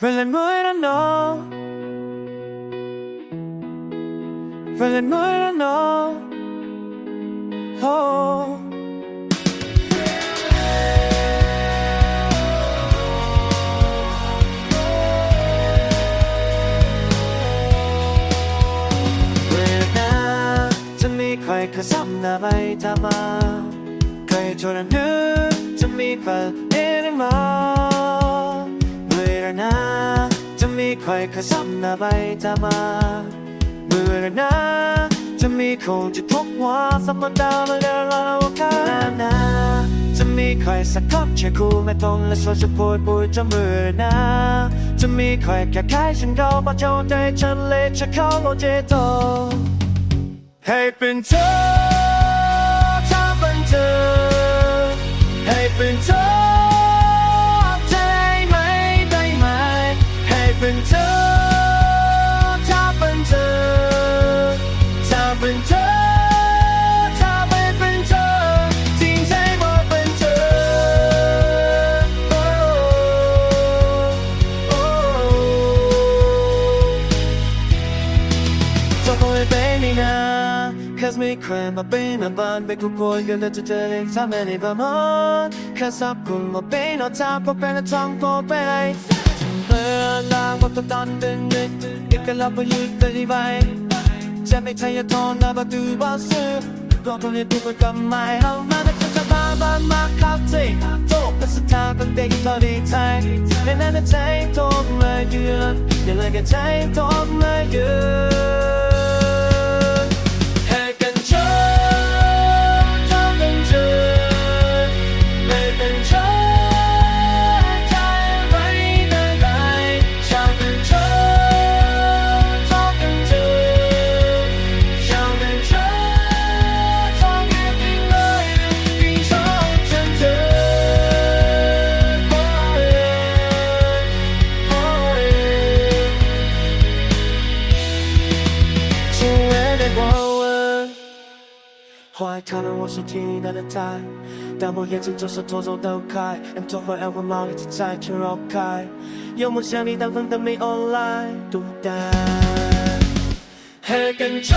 Feeling good I know Feeling good I know Oh เวลาจะมีใครเขาซ้ จะมีใครเขาซ้ำหน้าไปตามาเมื่อนะจะมีคนที่ทุกว่าสมดามาเดินเรากันนะจะมีใครสักคนเชื่อคู่ไม่ตรงและชวนจะพูดพูดจะมือนะจะมีใครแค่ใครฉันก็มาเจ้าใจฉันเลยจะเข้าโลเจโตให้เป็นเธอถ้าเป็นเธอ เป็นเธอ ถ้าเป็นเธอ ถ้าเป็นเธอ ถ้าไม่เป็นเธอจริงใจว่าเป็นเธอ โอ้โอ้จะคอยเป็นนี่นะ Cause ไม่เคยมาเป็นมาบ้านไปคุยคุยกันแล้วจะเจอเองทำไม่ได้ประมาณแค่สับคุณมาเป็นเอาทางก็เป็นทางก็เป็นเมื่อลางว่าตอนเดินเดินอีกแล้วไปยืดไปไปจะไม่ใช่ยาทอนนะประตูบ้าซื้อก็ต้องเรียนรู้กับ ไม่เอามาแต่จะบ้าบ้ามาครับเจ๊โตเป็นสถานเป็นเด็กตอนดีใจในนั้นใจโตมาเยือนอย่าเลยกันใจโต 怀看了我是听你的菜，但我眼睛总是偷偷都开，M 头和 L 和毛一直在全绕开，有梦想你但分的没 online 孤单，还跟着。